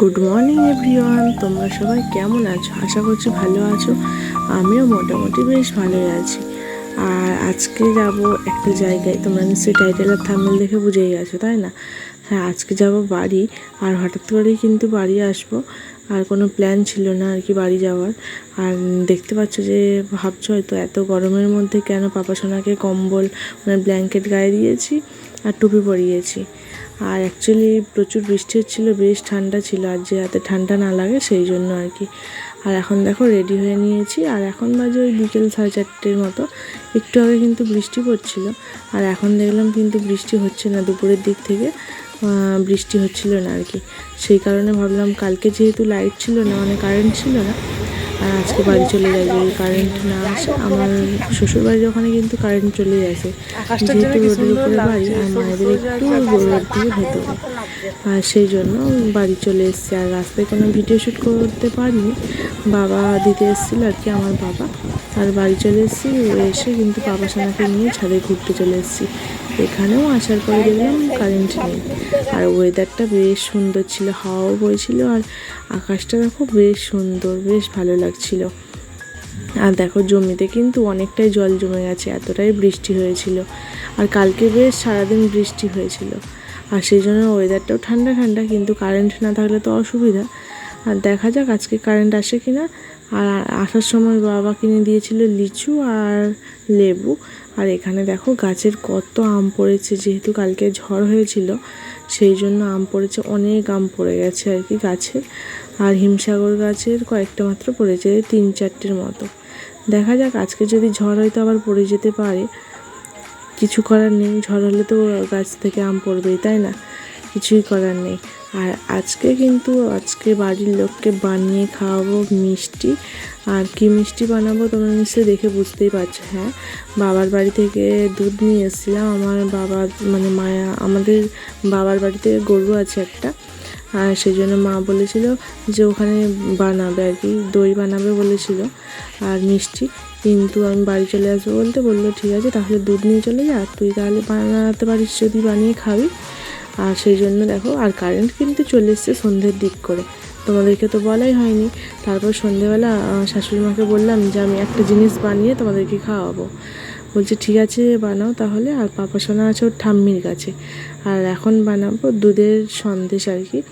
Good morning everyone তোমরা সবাই কেমন আছো? আশা করছি ভালো আছো। আমিও মোটামুটি বেশ ভালোই আছি। আর আজকে যাব একটা জায়গায়। তোমরা নিশ্চয়ই টাইটেল আর থামেল দেখে বুঝেই গেছো, তাই না? হ্যাঁ আজকে যাব বাড়ি। আর হঠাৎ করেই কিন্তু বাড়ি আসব। আর কোনো প্ল্যান ছিল না আর কি বাড়ি যাওয়ার। আর দেখতে পাচ্ছ যে, ভাবছ হয়তো এত গরমের মধ্যে কেন পাপা সোনাকে কম্বল মানে ব্ল্যাঙ্কেট গায়ে দিয়েছি আর টুপি পরিয়েছি। আর অ্যাকচুয়ালি প্রচুর বৃষ্টি হচ্ছিল, বেশ ঠান্ডা ছিল, আর যে হাতে ঠান্ডা না লাগে সেই জন্য আর কি। আর এখন দেখো রেডি হয়ে নিয়েছি, আর এখন বাজে ওই বিকেল সাড়ে চারটের মতো। একটু আগে কিন্তু বৃষ্টি পড়ছিল, আর এখন দেখলাম কিন্তু বৃষ্টি হচ্ছে না দুপুরের দিক থেকে বৃষ্টি হচ্ছিল না আর কি। সেই কারণে ভাবলাম কালকে যেহেতু লাইট ছিল না মানে কারেন্ট ছিল না আর আজকে বাড়ি চলে যদি কারেন্ট না আসে। আমার শ্বশুর বাড়ির ওখানে কিন্তু কারেন্ট চলে গেছে যেহেতু রোডের উপরে বাড়ি আর মায়েদের একটু রোড দিয়ে ভেতরে। আর সেই জন্য বাড়ি চলে এসেছি। আর রাস্তায় কোনো ভিডিও শ্যুট করতে পারিনি। বাবা দিতে এসেছিল আর কি আমার বাবা। আর বাড়ি চলে এসেছি এসে কিন্তু বাবা সোনাকে নিয়ে ছাদে ঘুরতে চলে এসেছি। এখানেও আসার পরে দেখলাম কারেন্ট নেই। আর ওয়েদারটা বেশ সুন্দর ছিল, হাওয়াও বইছিল আর আকাশটা দেখো বেশ সুন্দর, বেশ ভালো লাগছিল। আর দেখো জমিতে কিন্তু অনেকটাই জল জমে গেছে, এতটাই বৃষ্টি হয়েছিল। আর কালকে বেশ সারাদিন বৃষ্টি হয়েছিল। আর সেই জন্য ওয়েদারটাও ঠান্ডা ঠান্ডা, কিন্তু কারেন্ট না থাকলে তো অসুবিধা। আর দেখা যাক আজকে কারেন্ট আসে কি না আর আসার সময় বাবা কিনে দিয়েছিল লিচু আর লেবু। আর এখানে দেখো গাছের কত আম পড়েছে, যেহেতু কালকে ঝড় হয়েছিল, সেই জন্য আম পড়েছে, অনেক আম পড়ে গেছে আর কি গাছের আর হিমসাগর গাছের কয়েকটা মাত্র পড়েছে, তিন চারটের মতো। দেখা যাক, আজকে যদি ঝড় হয়তো আবার পড়ে যেতে পারে। কিছু করার নেই, ঝড় হলে তো গাছ থেকে আম পড়বেই, তাই না? কিছুই করার নেই। আর আজকে কিন্তু আজকে বাড়ির লোককে বানিয়ে খাওয়াবো মিষ্টি। আর কি মিষ্টি বানাবো তোমরা নিশ্চয়ই দেখে বুঝতেই পারছ হ্যাঁ? বাবার বাড়ি থেকে দুধ নিয়ে এসেছিলাম। আমার বাবা মানে মায়া, আমাদের বাবার বাড়িতে গরু আছে একটা। আর সেই জন্য মা বলেছিল যে ওখানে বানাবে আর কি, দই বানাবে বলেছিল আর মিষ্টি। কিন্তু আমি বাড়ি চলে আসব বলতে বলল, ঠিক আছে, তাহলে দুধ নিয়ে চলে যা। তুই তাহলে বানাতে পারিস, যদি বানিয়ে খাবি। আর সেই জন্য দেখো, আর কারেন্ট কিন্তু চলে এসছে সন্ধ্যের দিক করে। তোমাদেরকে তো বলাই হয়নি। তারপর সন্ধেবেলা শাশুড়ি মাকে বললাম যে, আমি একটা জিনিস বানিয়ে তোমাদেরকে খাওয়াবো। বলছে, ঠিক আছে, বানাও তাহলে। আর পাপা সোনা আছে ওর ঠাম্মির কাছে। আর এখন বানাবো দুধের সন্দেশ আর কি।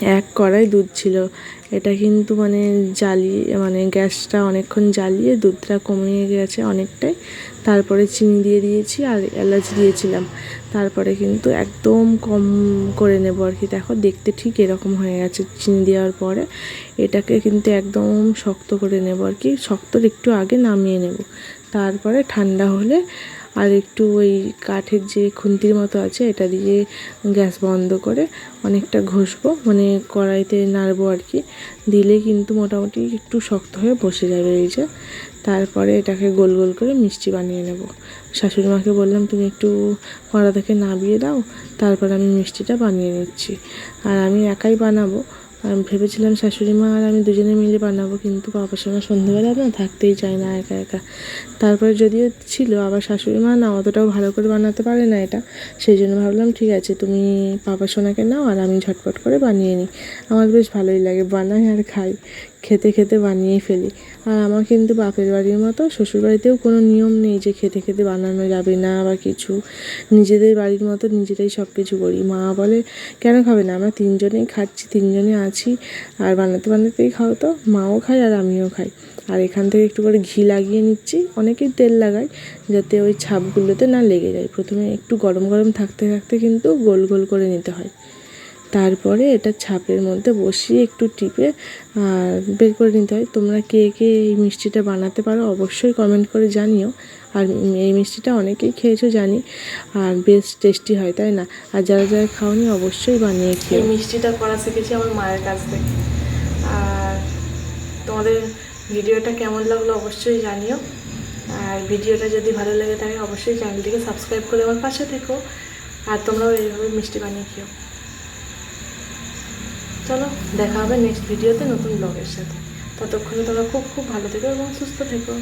এক কড়াই দুধ ছিল। এটা কিন্তু মানে জ্বালিয়ে মানে গ্যাসটা অনেকক্ষণ জ্বালিয়ে দুধটা কমিয়ে গেছে অনেকটাই। তারপরে চিনি দিয়ে দিয়েছি আর এলাচ দিয়েছিলাম। তারপরে কিন্তু একদম কম করে নেব আর কি। দেখো, দেখতে ঠিক এরকম হয়ে গেছে চিনি দেওয়ার পরে। এটাকে কিন্তু একদম শক্ত করে নেব আর কি। শক্তর একটু আগে নামিয়ে নেব। তারপরে ঠান্ডা হলে আর একটু ওই কাঠের যে খুন্তির মতো আছে, এটা দিয়ে গ্যাস বন্ধ করে অনেকটা ঘষবো। মানে কড়াইতে নাড়বো আর কি। দিলে কিন্তু মোটামুটি একটু শক্ত হয়ে বসে যাবে এই যে। তারপরে এটাকে গোল গোল করে মিষ্টি বানিয়ে নেব। শাশুড়ি মাকে বললাম, তুমি একটু কড়া থেকে নাবিয়ে দাও, তারপর আমি মিষ্টিটা বানিয়ে নিচ্ছি। আর আমি একাই বানাবো। ভেবেছিলাম শাশুড়ি মা আর আমি দুজনে মিলে বানাবো, কিন্তু বাবার সঙ্গে সন্ধ্যেবেলা না থাকতেই চায় না একা একা। তারপরে যদিও ছিল, আবার শাশুড়ি মা না অতটাও ভালো করে বানাতে পারে না এটা। সেই জন্য ভাবলাম, ঠিক আছে, তুমি পাপা সোনাকে নাও আর আমি ঝটপট করে বানিয়ে নিই। আমার বেশ ভালোই লাগে বানাই আর খাই। খেতে খেতে বানিয়েই ফেলি। আর আমার কিন্তু বাপের বাড়ির মতো শ্বশুর বাড়িতেও কোনো নিয়ম নেই যে খেতে খেতে বানানো যাবে না বা কিছু। নিজেদের বাড়ির মতো নিজেরাই সব কিছু করি। মা বলে, কেন খাবে না? আমরা তিনজনেই খাচ্ছি, তিনজনে আছি। আর বানাতে বানাতেই খাও তো, মাও খায় আর আমিও খাই। আর এখান থেকে একটু করে ঘি লাগিয়ে নিচ্ছি। অনেকেই তেল লাগায় যাতে ওই ছাপগুলোতে না লেগে যায়। প্রথমে একটু গরম গরম থাকতে থাকতে কিন্তু গোল গোল করে নিতে হয়। তারপরে এটা ছাপের মধ্যে বসিয়ে একটু টিপে বের করে নিতে হয়। তোমরা কে কে এই মিষ্টিটা বানাতে পারো অবশ্যই কমেন্ট করে জানিও। আর এই মিষ্টিটা অনেকেই খেয়েছো জানি, আর বেশ টেস্টি হয়, তাই না? আর যারা যারা খাওনি অবশ্যই বানিয়ে খেয়ে মিষ্টিটা করা শিখেছি আমার মায়ের কাছ থেকে। আর তোমাদের ভিডিওটা কেমন লাগল অবশ্যই জানিও। আর ভিডিওটা যদি ভালো লাগে তাহলে অবশ্যই চ্যানেলটিকে সাবস্ক্রাইব করে আমার পাশে থেকো। আর তোমরাও এইভাবে মিষ্টি বানিয়ে খেও। চলো, দেখা হবে নেক্সট ভিডিওতে নতুন ব্লগের সাথে। ততক্ষণে তোমরা খুব খুব ভালো থেকো এবং সুস্থ থেকো।